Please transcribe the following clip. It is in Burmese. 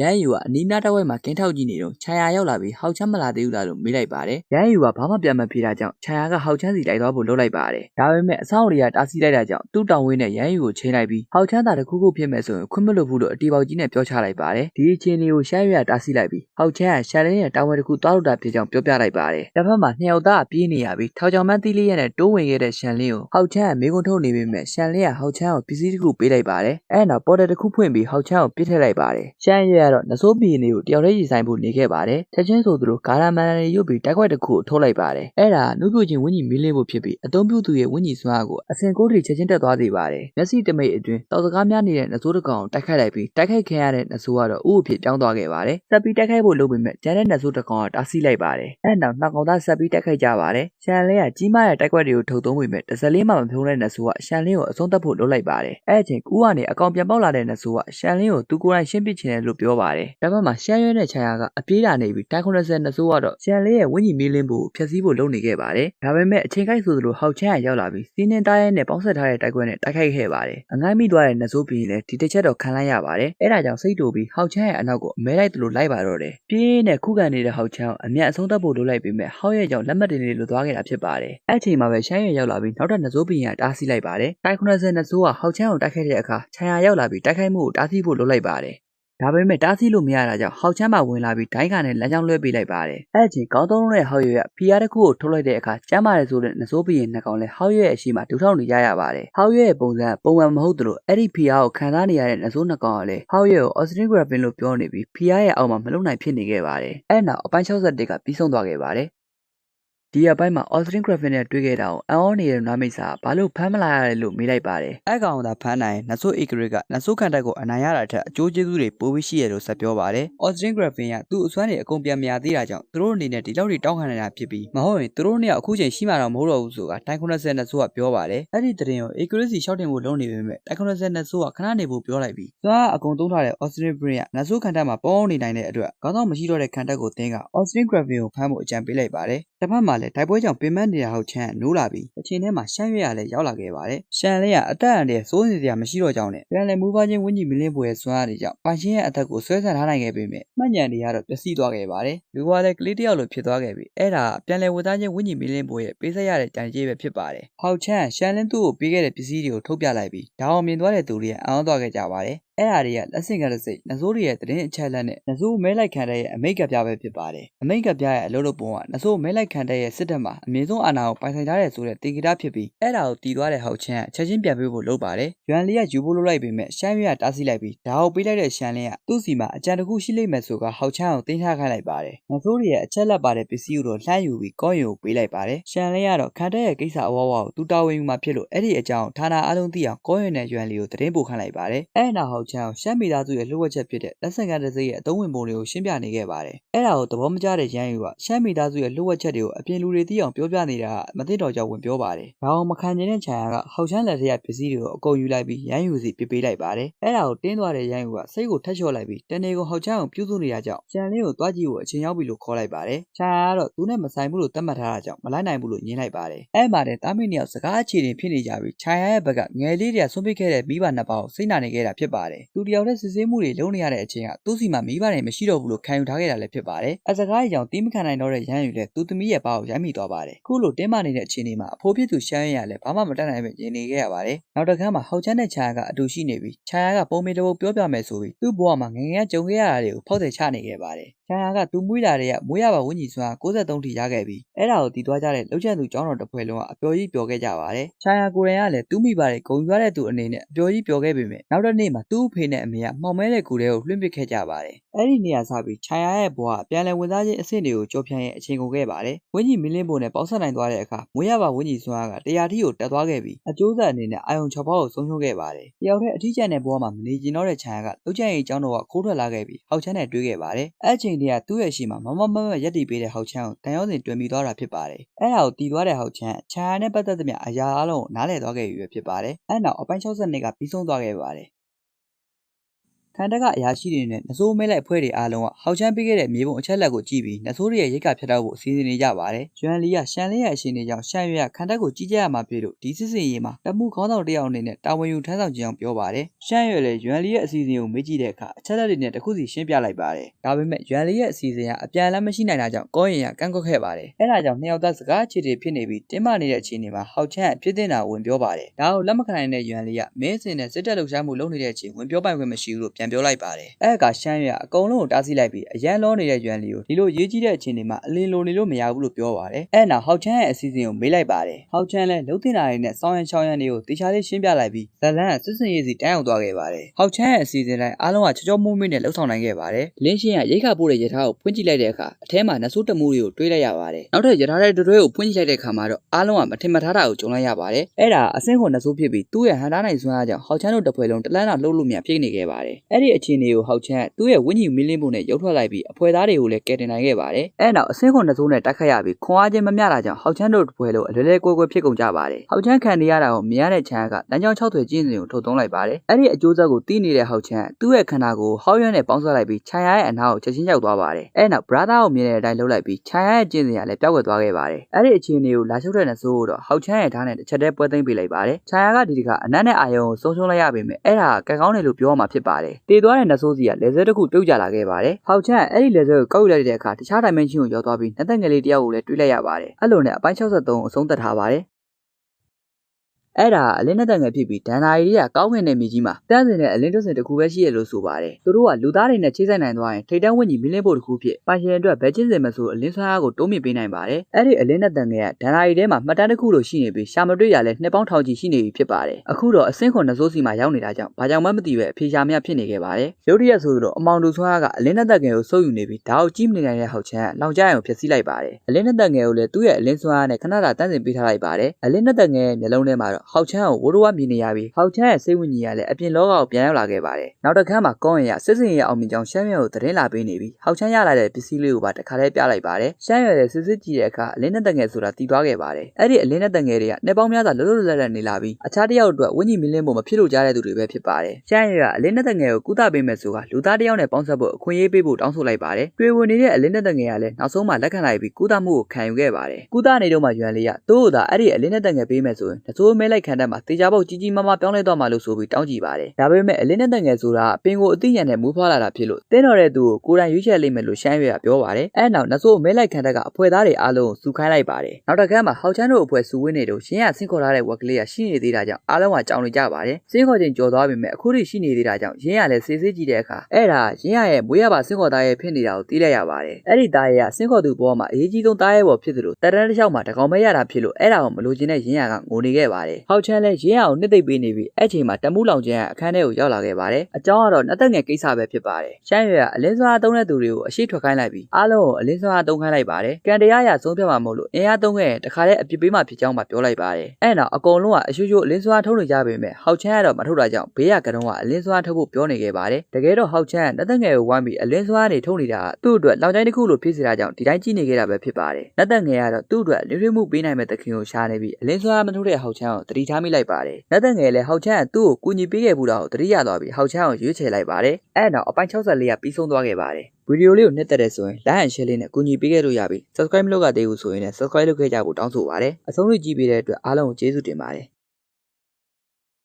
ရန်ယူကအနီးနားတစ်ဝက်မှာကင်းထောက်ကြည့်နေတော့ခြံရရောက်လာပြီးဟောက်ချမ်းမလာသေးဘူးလားလို့မေးလိုက်ပါတယ်ရန်ယူကဘာမှပြန်မဖြေတာကြောင့်ခြံရကဟောက်ချမ်းစီလိုက်သွားဖို့လုပ်လိုက်ပါတယ်ဒါပေမဲ့အဆောင်တွေကတားဆီးလိုက်တာကြောင့်သူ့တောင်ဝင်းနဲ့ရန်ယူကိုချိန်လိုက်ပြီးဟောက်ချမ်းသာတစ်ခုခုဖြစ်မဲ့ဆိုရင်ခွင့်မလွတ်ဘူးလို့အတီပေါက်ကြီးနဲ့ပြောချလိုက်ပါတယ်ဒီအခြေအနေကိုရှမ်းရွရတားဆီးလိုက်ပြီးဟောက်ချမ်းကရှန်လင်းရဲ့တာဝန်တစ်ခုတောက်လို့တာဖြစ်ကြောင်းပြောပြလိုက်ပါတယ်တစ်ဖက်မှာနှစ်ယောက်သားပြေးနေရပြီးထောက်ချောင်မန်းသီးလေးရဲ့နဲ့တိုးဝင်ခဲ့တဲ့ရှန်လင်းကိုဟောက်ချမ်းကမေးခွန်းထုတ်နေပေမဲ့ရှန်လင်းကဟောက်ချမ်းကိုပစ္စည်းတစ်ခုပေးလိုက်ပါတယ်အဲ့နောက်ပေါ်တယ်တစ်ခုဖွင့်ပြီးဟောက်ချမ်းကိုပြစ်ထည့်လိုက်ပါတယ်ရှမ်းရွရကတော့နစိုးပီနေကိုတယောက်တည်းရီဆိုင်ဖို့နေခဲ့ပါတယ်ချက်ချင်းဆိုသူတို့ဂါရမန်တွေရုပ်ပြီးတိုက်ခွက်တစ်ခုကိုထုတ်လိုက်ပါတယ်အဲ့ဒါနုပြုချင်းဝင်းကြီးမီးလင်းဖို့ဖြစ်ပြီးအသုံးပြုသူရဲ့ဝင်းကြီးစွမ်းအားကိုအစင်ကိုးတွေချက်ချင်းတက်သွားစေပါတယ်မျက်စိတမိတ်အတွင်းတောက်စကားများနေတဲ့နစိုးတစ်ကောင်ကိုတိုက်ခိုက်လိုက်ပြီးတိုက်ခိုက်ခံရတဲ့နစိုးကတော့ဥအဖြစ်ပြောင်းသွားခဲ့ပါတယ်ဆက်ပြီးတိုက်ခိုက်ဖို့လုပ်ပေမဲ့ကျန်တဲ့နစိုးတစ်ကောင်ကတားဆီးလိုက်ပါတယ်အဲ့နောက်နှစ်ကောင်သားဆက်ပြီးတိုက်ခိုက်ကြပါတယ်ရှန်လင်းကကြီးမားတဲ့တိုက်ခွက်တွေကိုထုတ်သုံးပေမဲ့တစ်စက်လေးမှမဖြုံးတဲ့နစိုးကရှန်လင်းကိုအဆုံးသတ်ဖို့လုပ်လိုက်ပါတယ်အဲ့အချိန်ကူကနေအကောင်ပြန်ပေါက်လာတဲ့နစိုးကရှန်လင်းကိုသူကိုယ်တိုင်ရှင်းပစ်ချင်တယ်လို့ပြောပါတယ်ဒါမှမှရှန်ရွဲတဲ့ခြံရကအပြေးလာနေပြီးတိုင်း90နစိုးကတော့ရှန်လေးရဲ့ဝင်းကြီးမီးလင်းဖို့ဖျက်ဆီးဖို့လုပ်နေခဲ့ပါတယ်ဒါပေမဲ့အချိန်ခိုက်ဆိုသလိုဟောက်ချမ်းရရောက်လာပြီးစီးနှင်းတိုင်းနဲ့ပေါင်းဆက်ထားတဲ့တိုက်ကွက်နဲ့တိုက်ခိုက်ခဲ့ပါတယ်အငိုင်းမိသွားတဲ့နစိုးပြီးလည်းဒီတစ်ချက်တော့ခံလိုက်ရပါတယ်အဲ့ဒါကြောင့်စိတ်တူပြီးဟောက်ချမ်းရဲ့အနောက်ကိုအမဲလိုက်သလိုလိုက်ပါတော့တယ်ပြင်းနဲ့ခုခံနေတဲ့ဟောက်ချမ်းကိုအမျက်အဆုံးသတ်ဖို့လုပ်လိုက်ပြီးမဲ့ဟောက်ရဲ့ကြောင့်လက်မှတ်တင်လေးလိုသွားခဲ့တာဖြစ်ပါတယ်အဲ့အချိန်မှာပဲရှမ်းရွရောက်လာပြီးနောက်ထပ်နစိုးပြီးရတားဆီးလိုက်ပါတယ်တိုင်း90နစိုးကဟောက်ချမ်းကိုတိုက်ခိုက်တဲ့အခါခြံရရောက်လာပြီးတိုက်ခိုက်မှုကိုတားဆီးဖို့လုပ်လိုက်ပါတယ် ဒါပေမဲ့တားဆီးလို့မရတာကြောင့်ဟောက်ချမ်းမှဝင်လာပြီးဒိုင်းကနဲ့လမ်းကြောင်းလွှဲပေးလိုက်ပါတယ်။အဲ့အချိန်ကောင်းသုံးလုံးရဲ့ဟောက်ရွက်ဖီယာတစ်ခုကိုထုတ်လိုက်တဲ့အခါကျမ်းမာတယ်ဆိုတဲ့နစိုးပီရဲ့နှကောင်လဲဟောက်ရွက်ရဲ့အရှိမဒူထောက်နေရရပါတယ်။ဟောက်ရွက်ရဲ့ပုံစံပုံမှန်မဟုတ်သလိုအဲ့ဒီဖီယာကိုခံစားနေရတဲ့နစိုးနှကောင်ကလည်းဟောက်ရွက်ကို Austin Graffin လို့ပြောနေပြီးဖီယာရဲ့အောက်မှာမလုံနိုင်ဖြစ်နေခဲ့ပါတယ်။အဲ့နောက်အပိုင်း61ကပြီးဆုံးသွားခဲ့ပါတယ်။ ဒီအပိုင်းမှာ Austin Griffin နဲ့တွေ့ခဲ့တာကိုအံ့ဩနေတဲ့နားမိတ်စာဘာလို့ဖမ်းမလာရလဲလို့မေးလိုက်ပါတယ်။အဲ့ကောင်သာဖမ်းနိုင်နဆိုး Igrit ကနဆိုးခန်တက်ကိုအနိုင်ရတာထက်အကျိုးကျေးဇူးတွေပိုပြီးရှိရလို့ဆက်ပြောပါတယ်။ Austin Griffin ကသူ့အစွမ်းတွေအကုန်ပြန်မရသေးတာကြောင့်သူတို့အနေနဲ့ဒီလောက်တွေတောင်းခံနေတာဖြစ်ပြီးမဟုတ်ရင်သူတို့နှစ်ယောက်အခုချိန်ရှိမှတော့မဟုတ်တော့ဘူးဆိုတာတိုင်း90နဆိုးကပြောပါတယ်။အဲ့ဒီတရင်ကို Igrit စီရှောက်တင်ဖို့လုပ်နေပေမဲ့တိုင်း90နဆိုးကခဏနေဖို့ပြောလိုက်ပြီးသွားအကုန်သုံးထားတဲ့ Austin Griffin ကနဆိုးခန်တက်မှာပေါင်းနေနိုင်တဲ့အတွက်ခေါင်းဆောင်မရှိတော့တဲ့ခန်တက်ကိုတင်းက Austin Griffin ကိုဖမ်းဖို့အကြံပေးလိုက်ပါတယ်။တစ်ဖက်မှာလည်းတိုက်ပွဲကြောင့်ပင်မနေတာဟုတ်ချမ်းနိုးလာပြီးအချိန်ထဲမှာရှမ်းရွက်ရလည်းရောက်လာခဲ့ပါတယ်။ရှမ်းလေးကအသက်အန္တရာယ်စိုးနေစရာမရှိတော့ကြောင်းနဲ့ပြန်လည်မူပါချင်းဝင်းကြီးမလင်းပွဲဆွမ်းရတဲ့ကြောင့်ပိုင်ရှင်ရဲ့အသက်ကိုဆွဲဆန့်ထားနိုင်ခဲ့ပေမဲ့မှတ်ဉာဏ်တွေကတော့ပျက်စီးသွားခဲ့ပါတယ်။လူကလည်းကလေးတစ်ယောက်လိုဖြစ်သွားခဲ့ပြီးအဲ့ဒါပြန်လည်ဝသားချင်းဝင်းကြီးမလင်းပွဲရဲ့ပေးဆက်ရတဲ့ကြံကြေးပဲဖြစ်ပါတယ်။ဟောက်ချမ်းရှမ်းလင်းသူ့ကိုပေးခဲ့တဲ့ပစ္စည်းတွေကိုထုတ်ပြလိုက်ပြီးဒါအောင်မြင်သွားတဲ့သူတွေကအံ့ဩသွားခဲ့ကြပါတယ်။ အဲ့ဒါတွေကလက်ဆင့်ကတစ်စိတ်နဆိုးတွေရဲ့သတင်းအချက်အလက်နဲ့နဆိုးမဲလိုက်ခံတဲ့ရဲ့အမိတ်ကပြပဲဖြစ်ပါတယ်အမိတ်ကပြရဲ့အလုပ်လုပ်ပုံကနဆိုးမဲလိုက်ခံတဲ့ရဲ့စစ်တပ်မှာအမြင့်ဆုံးအာဏာကိုပိုင်ဆိုင်ထားတဲ့ဆိုတဲ့တင်ကြတာဖြစ်ပြီးအဲ့ဒါကိုတီးသွားတဲ့ဟောက်ချမ်းအချက်ချင်းပြန်ပေးဖို့လုပ်ပါတယ်ရွမ်လီကယူဖို့လုပ်လိုက်ပေမဲ့ရှမ်းရွက်ကတားဆီးလိုက်ပြီးဒါကိုပေးလိုက်တဲ့ရှမ်းလင်းကသူ့စီမှာအကြံတစ်ခုရှိလိမ့်မယ်ဆိုကဟောက်ချမ်းကိုတင်းထားခိုင်းလိုက်ပါတယ်နဆိုးတွေရဲ့အချက်လက်ပါတဲ့ပစ္စည်းကိုတော့လှမ်းယူပြီးကောယုံကိုပေးလိုက်ပါတယ်ရှမ်းလင်းကတော့ခံတဲ့ရဲ့ကိစ္စအဝဝကိုသူတာဝန်ယူမှဖြစ်လို့အဲ့ဒီအကြောင်းဌာနအားလုံးသိအောင်ကောယုံနဲ့ရွမ်လီကိုသတင်းပို့ခိုင်းလိုက်ပါတယ်အဲ့နောက်ဟောက်ချမ်းကိုရှမ်းမိသားစုရဲ့လှုပ်ဝက်ချက်ဖြစ်တဲ့လက်ဆင့်ကမ်းတစ်စိတ်ရဲ့အသုံးဝင်ပုံတွေကိုရှင်းပြနေခဲ့ပါတယ်။အဲ့ဒါကိုသဘောမကျတဲ့ရန်ယူကရှမ်းမိသားစုရဲ့လှုပ်ဝက်ချက်တွေကိုအပြင်လူတွေသိအောင်ပြောပြနေတာကမသိတော့ကြောင်ဝင်ပြောပါတယ်။ဒါအောင်မခံကျင်တဲ့ခြံရကဟောက်ချမ်းလက်ထက်ရပစ္စည်းတွေကိုအကုန်ယူလိုက်ပြီးရန်ယူစီပြပေးလိုက်ပါတယ်။အဲ့ဒါကိုတင်းသွားတဲ့ရန်ယူကစိတ်ကိုထက်လျှော့လိုက်ပြီးတနေကိုဟောက်ချမ်းကိုပြုစုနေတာကြောင့်ကြံလေးကိုတွားကြည့်ဖို့အချိန်ရောက်ပြီလို့ခေါ်လိုက်ပါတယ်။ခြံရကတော့သူနဲ့မဆိုင်ဘူးလို့သတ်မှတ်ထားတာကြောင့်မလိုက်နိုင်ဘူးလို့ညင်းလိုက်ပါတယ်။အဲ့မှာတဲ့တာမီနှစ်ယောက်စကားအခြေအနေဖြစ်နေကြပြီးခြံရရဲ့ဘက်ကငယ်လေးတွေကဆွန့်ပစ်ခဲ့တဲ့မိဘနှစ်ပါးကိုစိတ်နာနေခဲ့တာဖြစ်ပါတယ်။သူတယောက်တည်းစစ်ဆေးမှုတွေလုပ်နေရတဲ့အချိန်ကသူ့စီမှာမိဘတွေမရှိတော့ဘူးလို့ခံယူထားခဲ့တာလည်းဖြစ်ပါတယ်။အစကားအကြောင်းတီးမခံနိုင်တော့တဲ့ရန်ယူလည်းသူ့သမီးရဲ့ဘာကိုရိုက်မိသွားပါတယ်။ခုလိုတင်းမာနေတဲ့အခြေအနေမှာအဖိုးဖြစ်သူရှမ်းရရလည်းဘာမှမတတ်နိုင်ပဲနေနေခဲ့ရပါတယ်။နောက်တစ်ခါမှာဟောက်ချမ်းတဲ့ခြာကအတူရှိနေပြီးခြာကပုံမေတပုတ်ပြောပြမယ်ဆိုပြီးသူ့ဘဝမှာငငယ်ကကြုံခဲ့ရတာတွေကိုဖောက်တယ်ချနေခဲ့ပါတယ်။ ခြာကသူမွေးလာတဲ့မွေးရပါဝင်းကြီးစွာ63ထိရခဲ့ပြီးအဲ့ဒါကိုတည်သွားကြတဲ့လှုပ်ချန်သူကျောင်းတော်တစ်ဖွဲ့လုံးကအပျော်ကြီးပျော်ခဲ့ကြပါတယ်။ခြာကိုရင်ကလည်းသူ့မိဘတွေဂုံရွားတဲ့သူအနေနဲ့အပျော်ကြီးပျော်ခဲ့ပေမဲ့နောက်တစ်နေ့မှာသူ့အဖေနဲ့အမေကမှောင်မဲတဲ့ကူတွေကိုလွှင့်ပစ်ခဲ့ကြပါတယ်။အဲ့ဒီနေရာစပြီးခြာရရဲ့ဘဝပြန်လည်ဝင်စားခြင်းအဆင့်တွေကိုကြော်ဖြန်ရဲ့အချိန်ကုန်ခဲ့ပါတယ်။ဝင်းကြီးမင်းလင်းပုံနဲ့ပေါက်ဆက်နိုင်သွားတဲ့အခါမွေးရပါဝင်းကြီးစွာကတရားထီကိုတက်သွားခဲ့ပြီးအကျိုးဆက်အနေနဲ့အာယုံ6ပေါက်ကိုဆုံးရှုံးခဲ့ပါတယ်။တယောက်တည်းအထီးကျန်တဲ့ဘဝမှာမနေကျင်တော့တဲ့ခြံရကလှုပ်ချန်ရဲ့အကြောင်းတော်ကခိုးထွက်လာခဲ့ပြီးဟောက်ချမ်းနဲ့တွေ့ခဲ့ပါတယ်။အဲ့ချိန်တည်းကသူ့ရဲ့ရှိမှာမမမမရက်တီပေးတဲ့ဟောက်ချမ်းကိုတန်ရောစင်တွေ့မိသွားတာဖြစ်ပါတယ်။အဲ့ဒါကိုတီးသွားတဲ့ဟောက်ချမ်းခြံရနဲ့ပတ်သက်သမျှအရာအလုံးကိုနားလည်သွားခဲ့ပြီပဲဖြစ်ပါတယ်။အဲ့နောက်အပိုင်း62ကပြီးဆုံးသွားခဲ့ပါတယ်။ ခံတက်ကအရာရှိတွေနဲ့နဆိုးမဲလိုက်အဖွဲ့တွေအားလုံးကဟောက်ချမ်းပေးခဲ့တဲ့မြေပုံအချက်လက်ကိုကြည့်ပြီးနဆိုးတွေရဲ့ရိတ်ကဖြတ်တော့ဖို့အစီအစဉ်နေကြပါတယ်။ရွှန်လီကရှန်လေးရဲ့အရှင်တွေကြောင့်ရှန်ရွရခံတက်ကိုကြီးကြပ်ရမှာဖြစ်လို့ဒီစစ်စင်ရေးမှာတမှုခေါင်းဆောင်တစ်ယောက်အနေနဲ့တာဝန်ယူထမ်းဆောင်ခြင်းအောင်ပြောပါတယ်။ရှန်ရွလည်းရွှန်လီရဲ့အစီအစဉ်ကိုမေ့ကြည့်တဲ့အခါအချက်လက်တွေနဲ့တစ်ခုစီရှင်းပြလိုက်ပါတယ်။ဒါပေမဲ့ရွှန်လီရဲ့အစီအစဉ်ကအပြန်အလှန်မရှိနိုင်တာကြောင့်ကောရင်ကကန့်ကွက်ခဲ့ပါတယ်။အဲဒါကြောင့်နှစ်ယောက်သားစကားအခြေတွေဖြစ်နေပြီးတင်းမာနေတဲ့အခြေအနေမှာဟောက်ချမ်းအဖြစ်တင်တာဝင်ပြောပါတယ်။ဒါကိုလက်မခံနိုင်တဲ့ရွှန်လီကမင်းစင်နဲ့စစ်တပ်လှုပ်ရှားမှုလုပ်နေတဲ့အချိန်ဝင်ပြောပိုင်ခွင့်မရှိဘူးလို့ပြန်ပြောလိုက်ပါတယ်။အဲကရှမ်းရွအကုန်လုံးကိုတားဆီးလိုက်ပြီးအရန်လောနေတဲ့ရွှန်လီကိုဒီလိုရေးကြီးတဲ့အခြေအနေမှာအလင်းလိုနေလို့မရဘူးလို့ပြောပါတယ်။အဲနောက်ဟောက်ချမ်းရဲ့အစီအစဉ်ကိုမေးလိုက်ပါတယ်။ဟောက်ချမ်းလည်းလှုပ်တင်တာတွေနဲ့စောင်းရန်ချောင်းရန်တွေကိုတေချာလေးရှင်းပြလိုက်ပြီးဇလန်ကစစ်စင်ရေးစီတန်းအောင်သွားခဲ့ပါတယ်။ဟောက်ချမ်းရဲ့အစီအစဉ်တိုင်းအားလုံးကချောချောမွေ့မွေ့နဲ့လှုပ်ဆောင်နိုင်ခဲ့ပါတယ်။လင်းရှင်းကရိတ်ခါပို့တဲ့ရထားကိုဖွင့်ကြည့်လိုက်တဲ့အခါအထဲမှာနဆိုးတမှုတွေကိုတွေးလိုက်ရပါတယ်။နောက်ထပ်ရထားတဲ့တွဲကိုဖွင့်ကြည့်လိုက်တဲ့အခါမှာတော့အားလုံးကမထင်မှတ်ထားတာကိုကြုံလိုက်ရပါတယ်။အဲ့ဒါအဆင့်ခွန်နဆိုးဖြစ်ပြီးသူ့ရဲ့ဟန်တားနိုင်စွမ်းအားကြောင့်ဟောက်ချမ်းတို့တစ်ဖွဲလုံးတလန်းတော့လှုပ်လို့မြဖြစ်နေခဲ့ပါတယ်။အဲ့ဒီအခြေအနေကိုဟောက်ချမ်းသူ့ရဲ့ဝိညာဉ်မင်းလင်းမှုနဲ့ရုပ်ထွက်လိုက်ပြီးအဖွဲသားတွေကိုလည်းကယ်တင်နိုင်ခဲ့ပါတယ်။အဲ့နောက်အဆင့်ခွန်နဆိုးနဲ့တိုက်ခတ်ရပြီးခွန်အားချင်းမမျှတာကြောင့်ဟောက်ချမ်းတို့တစ်ဖွဲလုံးအလွယ်လွယ်ကွယ်ကွယ်ဖြစ်ကုန်ကြပါတယ်။ဟောက်ချမ်းခံနေရတာကိုမြင်ရတဲ့ချမ်းကလမ်းကြောင်း၆ထွေကျင်းစဉ်ကိုထုတ်သုံးလိုက်ပါတယ်။အဲ့ဒီအကျိုးဆက်ကိုသိနေတဲ့ဟောက်ချမ်းသူ့ရဲ့ခန္ဓာကိုယ်ဟောက်ရွက်နဲ့ပေါင်းစပ်လိုက်ပြီးခြံရရဲ့အနားကိုချက်ချင်းရောက်သွားပါတယ်။အဲ့နောက် brother ကိုမြင်တဲ့အတိုင်းလှုပ်လိုက်ပြီးခြံရရဲ့ကျင်းစဉ်ကလည်းပျောက်ကွယ်သွားခဲ့ပါတယ်။အဲ့ဒီအခြေအနေကိုလာရှုပ်တဲ့နဆိုးကိုတော့ဟောက်ချမ်းရဲ့ဓာတ်နဲ့တစ်ချက်တည်းပွဲသိမ်းပေးလိုက်ပါတယ်။ခြံရကဒီတခါအနက်နဲ့အာယုံကိုဆုံးရှုံးလိုက်ရပေမဲ့အဲ့ဒါကကံကောင်းတယ်လို့ပြောရမှာဖြစ်ပါတယ်။ တည်သွားတဲ့နဆိုးစီကလေဆဲတစ်ခုပြုတ်ကျလာခဲ့ပါတယ်။ဟောက်ချမ်းအဲ့ဒီလေဆဲကိုကောက်ယူလိုက်တဲ့အခါတခြား dimension ကိုရောက်သွားပြီးနှစ်သက်ငယ်လေးတယောက်ကိုလည်းတွေးလိုက်ရပါတယ်။အဲ့လိုနဲ့အပိုင်း63ကိုအဆုံးသတ်ထားပါတယ်။ အဲ့ဒါအလင်းနဲ့တန်ငယ်ဖြစ်ပြီးဒန်နာရီတွေကကောင်းကင်တဲ့မြေကြီးမှာတန်းစင်တဲ့အလင်းတွစင်တစ်ခုပဲရှိရလို့ဆိုပါတယ်။သူတို့ကလူသားတွေနဲ့ချိတ်ဆက်နိုင်သွားရင်ထိတ်တန်းဝင့်ကြီးမင်းလင်းဖို့တစ်ခုဖြစ်ပိုင်ရှင်အတွက်ဘယ်ချင်းစင်မဆိုအလင်းဆွမ်းအားကိုတိုးမြင့်ပေးနိုင်ပါတယ်။အဲ့ဒီအလင်းနဲ့တန်ငယ်ကဒန်နာရီထဲမှာမှတ်တမ်းတစ်ခုလိုရှိနေပြီးရှာမတွေ့ရလဲနှစ်ပေါင်းထောင်ချီရှိနေပြီဖြစ်ပါတယ်။အခုတော့အစင်းခွန်နှစိုးစီမှာရောက်နေတာကြောင့်ဘာကြောင့်မှမသိပဲအဖေရှာမရဖြစ်နေခဲ့ပါတယ်။ရုတ်တရက်ဆိုတော့အမောင်တူဆွမ်းအားကအလင်းနဲ့တန်ငယ်ကိုစုပ်ယူနေပြီးဒါကိုကြည့်မနေနိုင်တဲ့ဟောက်ချမ်းလောင်ကျရအောင်ဖျက်ဆီးလိုက်ပါတယ်။အလင်းနဲ့တန်ငယ်ကိုလည်းသူ့ရဲ့အလင်းဆွမ်းအားနဲ့ခဏတာတန်းစင်ပေးထားလိုက်ပါတယ်။အလင်းနဲ့တန်ငယ်ရဲ့မျက်လုံးထဲမှာတော့ဟောက်ချမ်းကိုဝိုးတော်ဝမြင်နေရပြီးဟောက်ချမ်းရဲ့စိတ်ဝိညာဉ်ကလည်းအပြင်လောကကိုပြန်ရောက်လာခဲ့ပါတယ်။နောက်တစ်ခါမှကောင်းရင်ရစစ်စင်ရအောင်မြင်ကြောင်းရှမ်းရွက်ကိုသတင်းလာပေးနေပြီးဟောက်ချမ်းရလာတဲ့ပစ္စည်းလေးကိုပါတခါတည်းပြလိုက်ပါတယ်။ရှမ်းရွက်ရဲ့စစ်စစ်ကြည့်တဲ့အခါအလင်းနဲ့တန်ငယ်ဆိုတာတီးသွားခဲ့ပါတယ်။အဲ့ဒီအလင်းနဲ့တန်ငယ်တွေကနှစ်ပေါင်းများစွာလွတ်လွတ်လပ်လပ်နေလာပြီးအခြားတစ်ယောက်အတွက်ဝိညာဉ်မင်းလင်းဖို့မဖြစ်လို့ကြားတဲ့သူတွေပဲဖြစ်ပါတယ်။ရှမ်းရွက်ကအလင်းနဲ့တန်ငယ်ကိုကုသပေးမယ်ဆိုတာလူသားတစ်ယောက်နဲ့ပေါင်းစပ်ဖို့အခွင့်အရေးပေးဖို့တောင်းဆိုလိုက်ပါတယ်။တွေ့ဝင်နေတဲ့အလင်းနဲ့တန်ငယ်ကလည်းနောက်ဆုံးမှလက်ခံလိုက်ပြီးကုသမှုကိုခံယူခဲ့ပါတယ်။ကုသနေတော့မှရွယ်လေးကသူ့ကိုသာအဲ့ဒီအလင်းနဲ့တန်ငယ်ပေးမယ်ဆိုရင်တစိုးမဲလိုက်ခံတတ်မှာတေချာပေါက်ကြီးကြီးမားမားပြောင်းလဲတော့မှလို့ဆိုပြီးတောင်းကြည့်ပါတယ်။ဒါပေမဲ့အလင်းနဲ့တန်ငယ်ဆိုတာပင်ကိုအသိဉာဏ်နဲ့မူးဖွားလာတာဖြစ်လို့တင်းတော်တဲ့သူကိုကိုယ်တိုင်ရွေးချယ်လိမ့်မယ်လို့ရှမ်းရွယ်ကပြောပါတယ်။အဲနောက်နဆိုးမဲလိုက်ခံတက်ကအဖွဲသားတွေအားလုံးကိုစုခိုင်းလိုက်ပါတယ်။နောက်တစ်ခါမှဟောက်ချမ်းတို့အဖွဲစုဝင်းနေတော့ရှင်းရဆင့်ခေါ်ထားတဲ့ဝက်ကလေးကရှိနေသေးတာကြောင့်အားလုံးကကြောင်နေကြပါတယ်။ဆင့်ခေါ်ခြင်းကြော်သွားပေမဲ့အခုထိရှိနေသေးတာကြောင့်ရင်းရလည်းစေးစေးကြည့်တဲ့အခါအဲ့ဒါရင်းရရဲ့မွေးရပါဆင့်ခေါ်သားရဲ့ဖြစ်နေတာကိုသိလိုက်ရပါတယ်။အဲ့ဒီသားရဲ့ကဆင့်ခေါ်သူဘောမှာအရေးကြီးဆုံးသားရဲ့ဘောဖြစ်သလိုတရန်တစ်လျှောက်မှာတကောင်မဲရတာဖြစ်လို့အဲ့ဒါကိုမလိုချင်တဲ့ရင်းရကငိုနေခဲ့ပါတယ်။ဟောက်ချမ်းလည်းရင်းရကိုနှစ်သိပ်ပေးနေပြီးအဲ့ချိန်မှာတမှုလောင်ခြင်းကအခန်းထဲကိုရောက်လာခဲ့ပါတယ်။အကြောင်းကတော့နှစ်သက်ငယ်ကိစ္စပဲဖြစ်ပါတယ်။ရှမ်းရွယ်ကအလင်းစွာသုံးတဲ့သူတွေကိုအရှိထွက်ခိုင်းလိုက်ပြီးအားလုံးကိုအလင်းစွာသုံးခိုင်းလိုက်ပါတယ်။ကံတရားရဆုံးဖြတ်မှာမဟုတ်လို့အင်အားသုံးခဲ့ရင်တခါတည်းအပြစ်ပေးမှဖြစ်ကြောင်းမှပြောလိုက်ပါတယ်။အဲ့နောက်အကုန်လုံးကအရှုရှုအလင်းစွာထုတ်နေကြပေမဲ့ဟောက်ချမ်းကတော့မထုတ်တာကြောင့်ဘေးရကတုံးကအလင်းစွာထုတ်ဖို့ပြောနေခဲ့ပါတယ်။တကယ်တော့ဟောက်ချမ်းကနှစ်သက်ငယ်ကိုဝိုင်းပြီးအလင်းစွာနေထုတ်နေတာသူ့အတွက်လောင်ချိုင်းတစ်ခုလိုဖြစ်စေတာကြောင့်ဒီတိုင်းကြည့်နေခဲ့တာပဲဖြစ်ပါတယ်။နှစ်သက်ငယ်ကတော့သူ့အတွက်လင်းရွေးမှုပေးနိုင်မဲ့တခင်ကိုရှားနေပြီးအလင်းစွာမထုတ်တဲ့ဟောက်ချမ်းကိုတတိထားမိလိုက်ပါတယ်။နှစ်သက်ငယ်လည်းဟောက်ချမ်းကသူ့ကိုကူညီပေးခဲ့ဘူးတာကိုတတိရသွားပြီးဟောက်ချမ်းကိုရွေးချယ်လိုက်ပါတယ်။အဲ့နောက်အပိုင်း64ကပြီးဆုံးသွားခဲ့ပါတယ်။ဗီဒီယိုလေးကိုနှစ်သက်တဲ့ဆိုရင် like and share လေးနဲ့အကူအညီပေးခဲ့လို့ရပြီ subscribe မလုပ်ရသေးဘူးဆိုရင်လည်း subscribe လုပ်ခဲ့ကြဖို့တောင်းဆိုပါရစေအဆုံးထိကြည့်ပေးတဲ့အတွက်အားလုံးကိုကျေးဇူးတင်ပါတယ်